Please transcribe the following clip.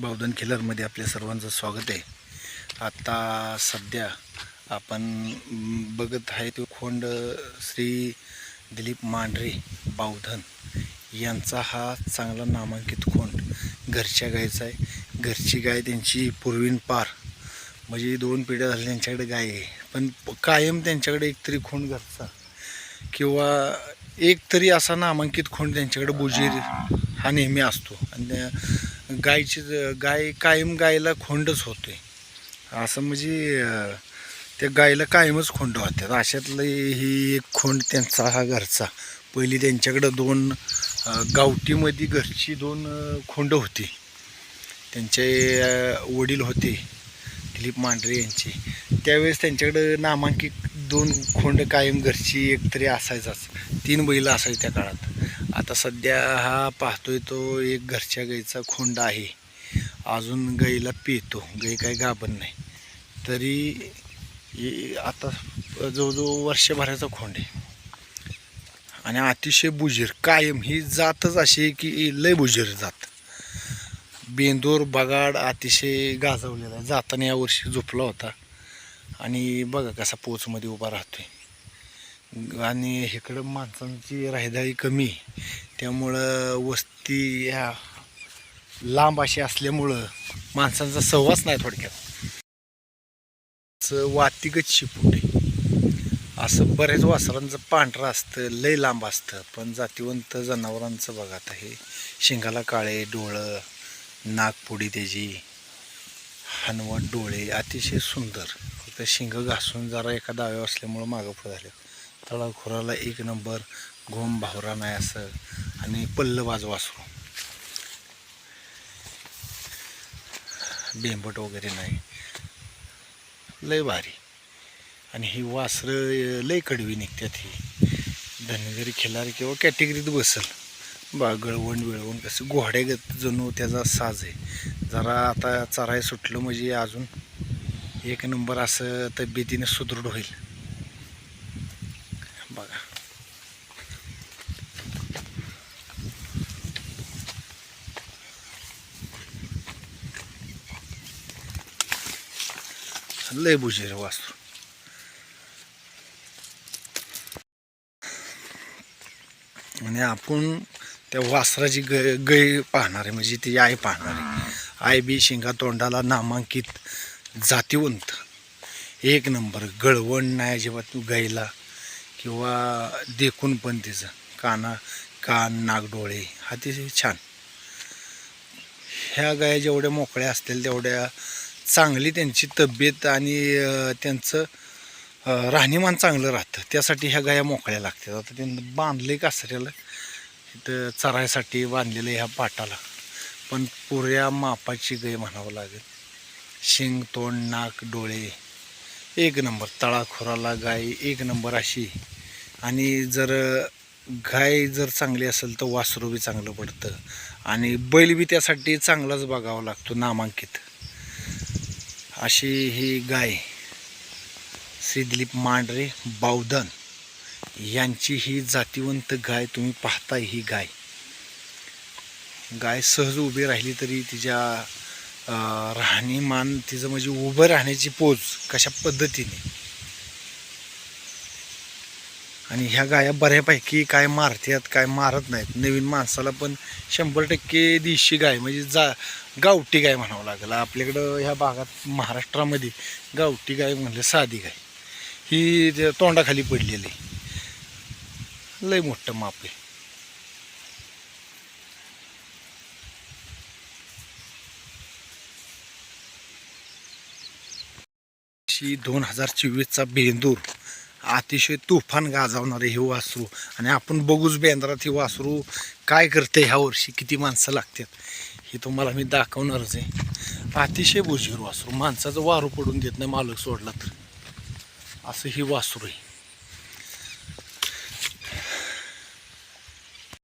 बावधन खिलरमध्ये आपल्या सर्वांचं स्वागत आहे. आता सध्या आपण बघत आहे तो खोंड श्री दिलीप मांढरे बावधन यांचा हा चांगला नामांकित खोंड घरच्या गायचा आहे. घरची गाय त्यांची पूर्वीन पार. म्हणजे दोन पिढ्या झाल्या त्यांच्याकडे गाय आहे. पण कायम त्यांच्याकडे एक तरी खोंड घरचा. किंवा एक तरी असा नामांकित खोंड त्यांच्याकडे बुजीर हा नेहमी असतो. आणि गायची गाय कायम गायला खोंडच होते असं म्हणजे त्या गायला कायमच खोंड होत्यात. अशातलं ही एक खोंड त्यांचा हा घरचा. पहिली त्यांच्याकडं दोन गावठीमध्ये घरची दोन खोंड होती. त्यांचे वडील होते दिलीप मांढरे यांचे. त्यावेळेस त्यांच्याकडं नामांकित दोन खोंड कायम घरची एक तरी असायचाच. तीन बैल असायचे त्या काळात. आता सध्या हा पाहतोय तो एक घरच्या गाईचा खोंड आहे. अजून गाईला पितो. गाई काही गाभण नाही. तरी आता जवळजवळ वर्षभराचा खोंड आहे. आणि अतिशय बुजीर कायम. ही जातच अशी की लय बुजीर जात. बेंदूर बगाड अतिशय गाजवलेला आहे. जाताना यावर्षी झोपला होता. आणि बघा कसा पोचमध्ये उभा राहतोय. आणि इकडं माणसांची राहदारी कमी. त्यामुळं वस्ती ह्या लांब अशी असल्यामुळं माणसांचा सहवास नाही थोडक्यात. असं वातिकच शिपूट असं बऱ्याच वासरांचं पांढरं असतं लय लांब असतं पण जातीवंत जनावरांचं बघा आता हे. शिंगाला काळे डोळं नागपुडी त्याची हनवट डोळे अतिशय सुंदर. फक्त शिंग घासून जरा एका डाव्या असल्यामुळं मागं झाले तळाखोराला एक नंबर घोम भावरा नाही असं आणि पल्लबाज वासरू बेंबट वगैरे नाही. लय भारी. आणि ही वासरं लय कडवी निघतात ही. धनगरी खिलारी किंवा कॅटेगरीत बसल. बा गळवण बिळवण कसं घोड्यागत जणू त्याचा साज आहे. जरा आता चराय सुटलं म्हणजे अजून एक नंबर असं तब्येतीने सुदृढ होईल. लय बुजेर वासरू. आणि आपण त्या वासराची ग गै पाहणार आहे म्हणजे ती आई पाहणार आहे. आई बी शिंगा तोंडाला नामांकित जातीवंत. एक नंबर गळवण नाही अजिबात गाईला किंवा देखून पण तिचं. काना कान नागडोळे अतिशय छान. ह्या गाया जेवढ्या मोकळ्या असतील तेवढ्या चांगली त्यांची तब्येत आणि त्यांचं राहणीमान चांगलं राहतं. त्यासाठी ह्या गाया मोकळ्या लागतात. आता त्यांना बांधले कासऱ्याला. इथं चरायसाठी बांधलेलं ह्या पाटाला. पण पुऱ्या मापाची गाय म्हणावं लागेल. शिंग तोंड नाक डोळे एक नंबर. तळाखोराला गाय एक नंबर अशी. आणि जर गाय जर चांगली असेल तर वासरू बी चांगलं पडतं. आणि बैल बी त्यासाठी चांगलाच बघावा लागतो नामांकित. अशी ही गाय श्री दिलीप मांढरे बावधन यांची ही जातीवंत गाय तुम्ही पाहताय ही गाय. गाय सहज उभी राहिली तरी तिच्या राहणीमान तिचं म्हणजे उभं राहण्याची पोज कशा पद्धतीने? आणि ह्या गाया बऱ्यापैकी काय मारतात काय मारत नाहीत. नवीन माणसाला पण शंभर टक्के देशी गाय म्हणजे जा गावठी गाय म्हणावं लागेल. आपल्याकडं ह्या भागात महाराष्ट्रामध्ये गावठी गाय म्हणलं साधी गाय. ही तोंडाखाली पडलेली. लय मोठं माप आहे. दोन हजार चोवीसचा बेंदूर. अतिशय तुफान गाजवणारे हे वासरू. आणि आपण बघूच बेंद्रात हे वासरू काय करते ह्या वर्षी? किती माणसं लागतात? हे तुम्हाला मी दाखवणारच आहे. अतिशय बुजीर वासरू. माणसाचं वारू पडून देत नाही मालक सोडला तर. असं ही वासरू आहे.